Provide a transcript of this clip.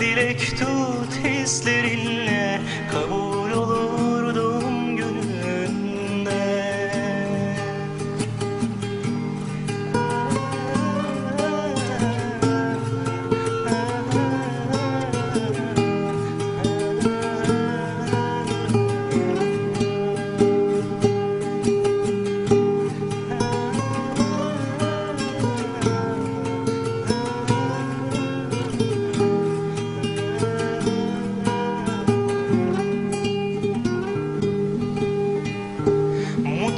Dilek tut hislerinle Kabul